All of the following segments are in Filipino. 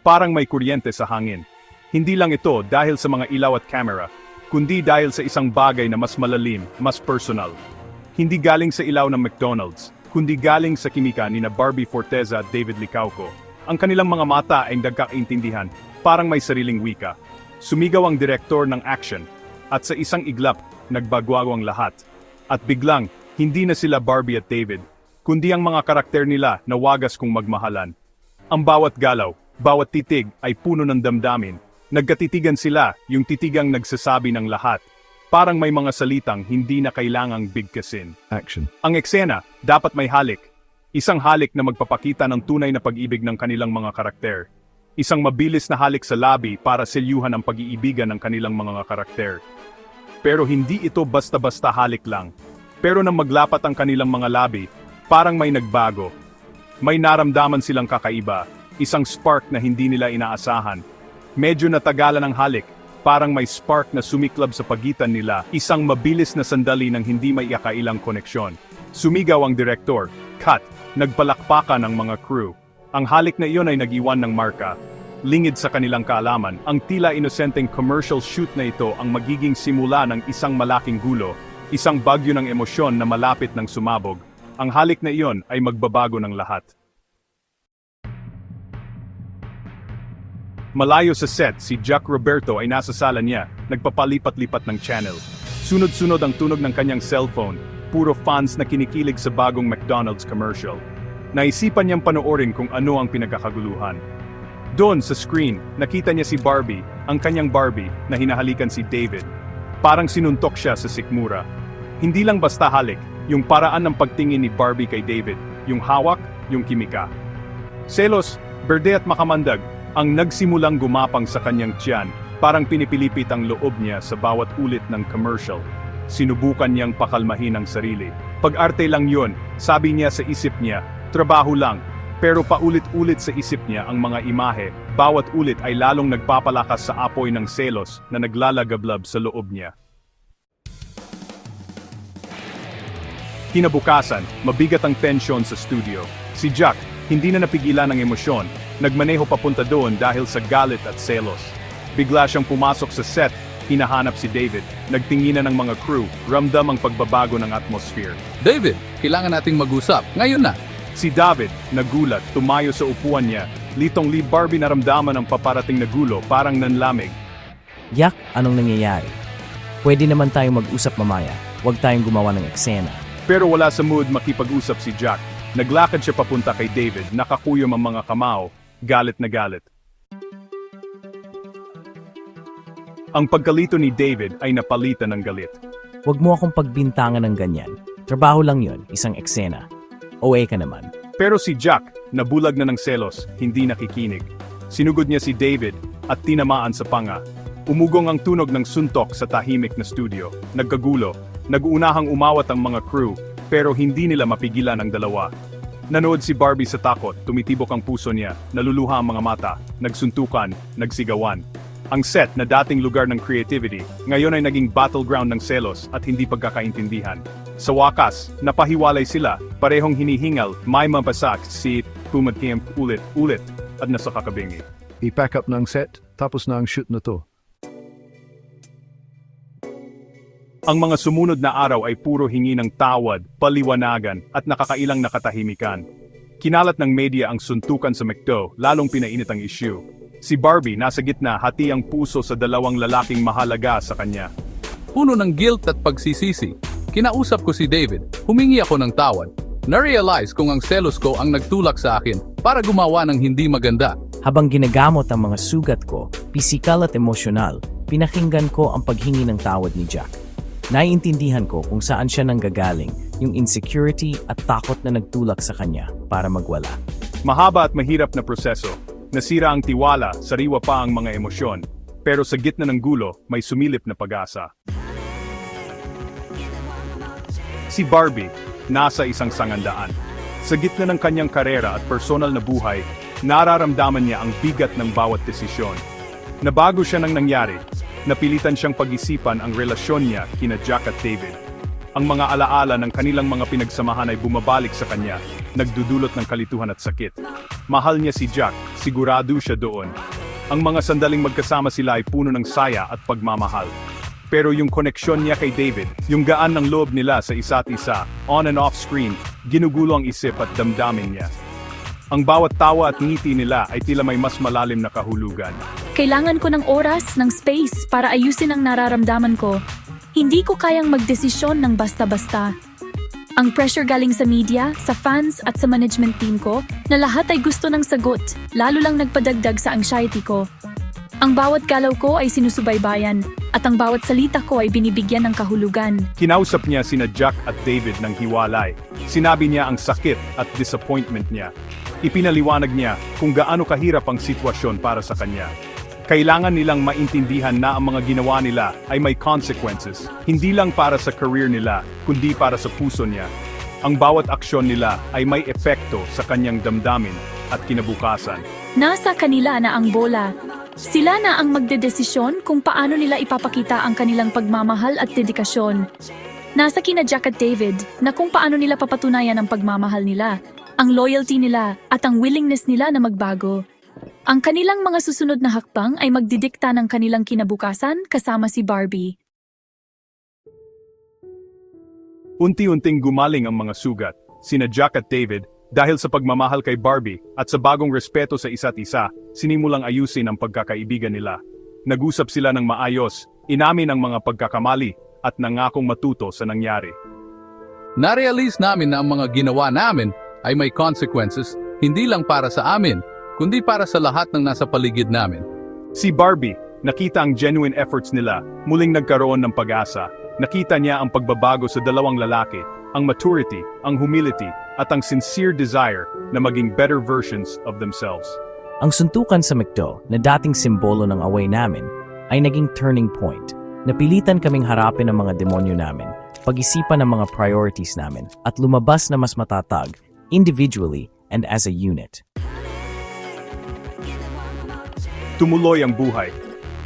parang may kuryente sa hangin. Hindi lang ito dahil sa mga ilaw at camera, kundi dahil sa isang bagay na mas malalim, mas personal. Hindi galing sa ilaw ng McDonald's, kundi galing sa kimika ni na Barbie Forteza at David Licauco. Ang kanilang mga mata ay nagkakaintindihan, parang may sariling wika. Sumigaw ang direktor ng action, at sa isang iglap, nagbagwago ang lahat. At biglang, hindi na sila Barbie at David, kundi ang mga karakter nila na wagas kung magmahalan. Ang bawat galaw, bawat titig ay puno ng damdamin. Nagkatitigan sila, yung titigang nagsasabi ng lahat. Parang may mga salitang hindi na kailangang bigkasin. Action. Ang eksena, dapat may halik. Isang halik na magpapakita ng tunay na pag-ibig ng kanilang mga karakter. Isang mabilis na halik sa labi para selyuhan ang pag-iibigan ng kanilang mga karakter. Pero hindi ito basta-basta halik lang. Pero nang maglapat ang kanilang mga labi, parang may nagbago. May naramdaman silang kakaiba, isang spark na hindi nila inaasahan. Medyo natagalan ang halik, parang may spark na sumiklab sa pagitan nila, isang mabilis na sandali ng hindi may ikailang koneksyon. Sumigaw ang direktor, cut, nagpalakpakan ang mga crew. Ang halik na iyon ay nag-iwan ng marka. Lingid sa kanilang kaalaman, ang tila inosenteng commercial shoot na ito ang magiging simula ng isang malaking gulo, isang bagyo ng emosyon na malapit ng sumabog. Ang halik na iyon ay magbabago ng lahat. Malayo sa set, si Jack Roberto ay nasa sala niya, nagpapalipat-lipat ng channel. Sunod-sunod ang tunog ng kanyang cellphone, puro fans na kinikilig sa bagong McDonald's commercial. Naisipan niyang panoorin kung ano ang pinagkakaguluhan. Doon sa screen, nakita niya si Barbie, ang kanyang Barbie, na hinahalikan si David. Parang sinuntok siya sa sikmura. Hindi lang basta halik, yung paraan ng pagtingin ni Barbie kay David, yung hawak, yung kimika. Selos, berde at makamandag, ang nagsimulang gumapang sa kanyang tiyan, parang pinipilipit ang loob niya sa bawat ulit ng commercial. Sinubukan niyang pakalmahin ang sarili. Pag-arte lang yon, sabi niya sa isip niya, trabaho lang. Pero paulit-ulit sa isip niya ang mga imahe, bawat ulit ay lalong nagpapalakas sa apoy ng selos na naglalagablab sa loob niya. Kinabukasan, mabigat ang tensyon sa studio. Si Jack, hindi na napigilan ang emosyon, nagmaneho papunta doon dahil sa galit at selos. Bigla siyang pumasok sa set, hinahanap si David, nagtinginan ng mga crew, ramdam ang pagbabago ng atmosphere. David, kailangan nating mag-usap. Ngayon na. Si David, nagulat, tumayo sa upuan niya, litong li Barbie naramdaman ang paparating na gulo parang nanlamig. Yak, anong nangyayari? Pwede naman tayong mag-usap mamaya. Huwag tayong gumawa ng eksena. Pero wala sa mood makipag-usap si Jack. Naglakad siya papunta kay David, nakakuyom ang mga kamao, galit na galit. Ang pagkalito ni David ay napalitan ng galit. Huwag mo akong pagbintangan ng ganyan. Trabaho lang yon, isang eksena. OA ka naman. Pero si Jack, nabulag na ng selos, hindi nakikinig. Sinugod niya si David at tinamaan sa panga. Umugong ang tunog ng suntok sa tahimik na studio. Nagkagulo, nag-uunahang umawat ang mga crew, pero hindi nila mapigilan ang dalawa. Nanood si Barbie sa takot, tumitibok ang puso niya, naluluha ang mga mata, nagsuntukan, nagsigawan. Ang set na dating lugar ng creativity, ngayon ay naging battleground ng selos at hindi pagkakaintindihan. Sa wakas, napahiwalay sila, parehong hinihingal, may mabasak si pumatiyem ulit-ulit at nasa kakabingi. I-pack up ng set, tapos na ang shoot na to. Ang mga sumunod na araw ay puro hingi ng tawad, paliwanagan, at nakakailang nakatahimikan. Kinalat ng media ang suntukan sa McDo, lalong pinainit ang issue. Si Barbie nasa gitna hati ang puso sa dalawang lalaking mahalaga sa kanya. Puno ng guilt at pagsisisi. Kinausap ko si David. Humingi ako ng tawad. Na-realize kung ang selos ko ang nagtulak sa akin para gumawa ng hindi maganda. Habang ginagamot ang mga sugat ko, pisikal at emosyonal, pinakinggan ko ang paghingi ng tawad ni Jack. Naiintindihan ko kung saan siya nanggagaling, yung insecurity at takot na nagtulak sa kanya para magwala. Mahaba at mahirap na proseso. Nasira ang tiwala, sariwa pa ang mga emosyon. Pero sa gitna ng gulo, may sumilip na pag-asa. Si Barbie, nasa isang sangandaan. Sa gitna ng kanyang karera at personal na buhay, nararamdaman niya ang bigat ng bawat desisyon. Nabago siya ng nangyari, napilitan siyang pag-isipan ang relasyon niya kina Jack at David. Ang mga alaala ng kanilang mga pinagsamahan ay bumabalik sa kanya, nagdudulot ng kalituhan at sakit. Mahal niya si Jack, sigurado siya doon. Ang mga sandaling magkasama sila ay puno ng saya at pagmamahal. Pero yung koneksyon niya kay David, yung gaan ng loob nila sa isa't isa, on and off screen, ginugulo ang isip at damdamin niya. Ang bawat tawa at ngiti nila ay tila may mas malalim na kahulugan. Kailangan ko ng oras, ng space para ayusin ang nararamdaman ko. Hindi ko kayang magdesisyon ng basta-basta. Ang pressure galing sa media, sa fans at sa management team ko na lahat ay gusto ng sagot, lalo lang nagpadagdag sa anxiety ko. Ang bawat galaw ko ay sinusubaybayan at ang bawat salita ko ay binibigyan ng kahulugan. Kinausap niya sina Jack at David ng hiwalay. Sinabi niya ang sakit at disappointment niya. Ipinaliwanag niya kung gaano kahirap ang sitwasyon para sa kanya. Kailangan nilang maintindihan na ang mga ginawa nila ay may consequences, hindi lang para sa career nila, kundi para sa puso niya. Ang bawat aksyon nila ay may epekto sa kanyang damdamin at kinabukasan. Nasa kanila na ang bola. Sila na ang magdedesisyon kung paano nila ipapakita ang kanilang pagmamahal at dedikasyon. Nasa kina Jack at David na kung paano nila papatunayan ang pagmamahal nila, ang loyalty nila at ang willingness nila na magbago. Ang kanilang mga susunod na hakbang ay magdidikta ng kanilang kinabukasan kasama si Barbie. Unti-unting gumaling ang mga sugat, sina Jack at David, dahil sa pagmamahal kay Barbie at sa bagong respeto sa isa't isa, sinimulang ayusin ang pagkakaibigan nila. Nag-usap sila ng maayos, inamin ang mga pagkakamali, at nangakong matuto sa nangyari. Narealize namin na ang mga ginawa namin ay may consequences, hindi lang para sa amin, kundi para sa lahat ng nasa paligid namin. Si Barbie, nakita ang genuine efforts nila, muling nagkaroon ng pag-asa. Nakita niya ang pagbabago sa dalawang lalaki, ang maturity, ang humility, at ang sincere desire na maging better versions of themselves. Ang suntukan sa McDo na dating simbolo ng away namin ay naging turning point. Napilitan kaming harapin ang mga demonyo namin, pag-isipan ang mga priorities namin, at lumabas na mas matatag, individually and as a unit. Tumuloy ang buhay.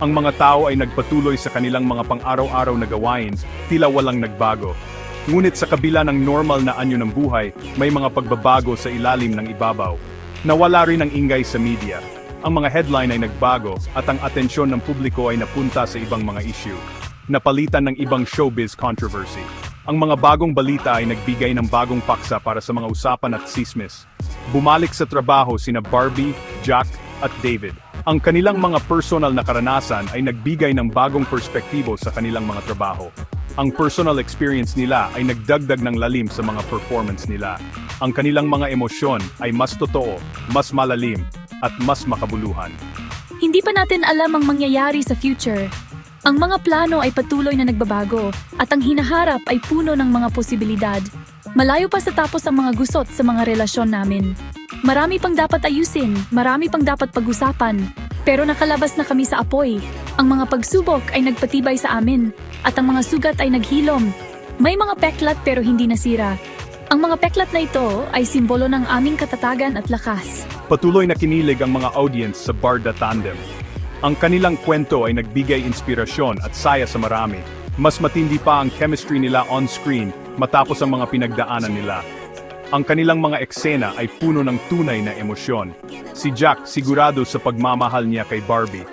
Ang mga tao ay nagpatuloy sa kanilang mga pang-araw-araw na gawain, tila walang nagbago. Ngunit sa kabila ng normal na anyo ng buhay, may mga pagbabago sa ilalim ng ibabaw. Nawala rin ang ingay sa media. Ang mga headline ay nagbago at ang atensyon ng publiko ay napunta sa ibang mga issue. Napalitan ng ibang showbiz controversy. Ang mga bagong balita ay nagbigay ng bagong paksa para sa mga usapan at sismis. Bumalik sa trabaho sina Barbie, Jack, at David. Ang kanilang mga personal na karanasan ay nagbigay ng bagong perspektibo sa kanilang mga trabaho. Ang personal experience nila ay nagdagdag ng lalim sa mga performance nila. Ang kanilang mga emosyon ay mas totoo, mas malalim, at mas makabuluhan. Hindi pa natin alam ang mangyayari sa future. Ang mga plano ay patuloy na nagbabago at ang hinaharap ay puno ng mga posibilidad. Malayo pa sa tapos ang mga gusot sa mga relasyon namin. Marami pang dapat ayusin, marami pang dapat pag-usapan. Pero nakalabas na kami sa apoy. Ang mga pagsubok ay nagpatibay sa amin at ang mga sugat ay naghilom. May mga peklat pero hindi nasira. Ang mga peklat na ito ay simbolo ng aming katatagan at lakas. Patuloy na kinilig ang mga audience sa Barda Tandem. Ang kanilang kwento ay nagbigay inspirasyon at saya sa marami. Mas matindi pa ang chemistry nila on-screen matapos ang mga pinagdaanan nila. Ang kanilang mga eksena ay puno ng tunay na emosyon. Si Jack sigurado sa pagmamahal niya kay Barbie.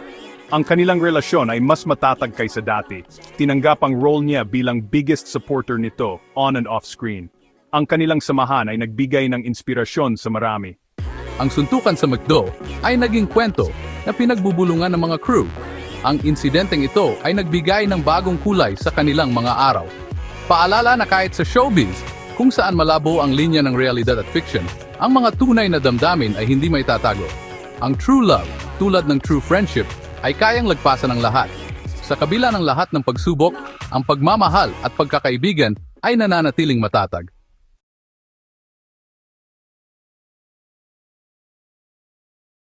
Ang kanilang relasyon ay mas matatag kaysa dati. Tinanggap ang role niya bilang biggest supporter nito on and off screen. Ang kanilang samahan ay nagbigay ng inspirasyon sa marami. Ang suntukan sa McDo ay naging kwento na pinagbubulungan ng mga crew. Ang insidenteng ito ay nagbigay ng bagong kulay sa kanilang mga araw. Paalala na kahit sa showbiz, kung saan malabo ang linya ng realidad at fiction, ang mga tunay na damdamin ay hindi may tatago. Ang true love, tulad ng true friendship, ay kayang lagpasan ng lahat. Sa kabila ng lahat ng pagsubok, ang pagmamahal at pagkakaibigan ay nananatiling matatag.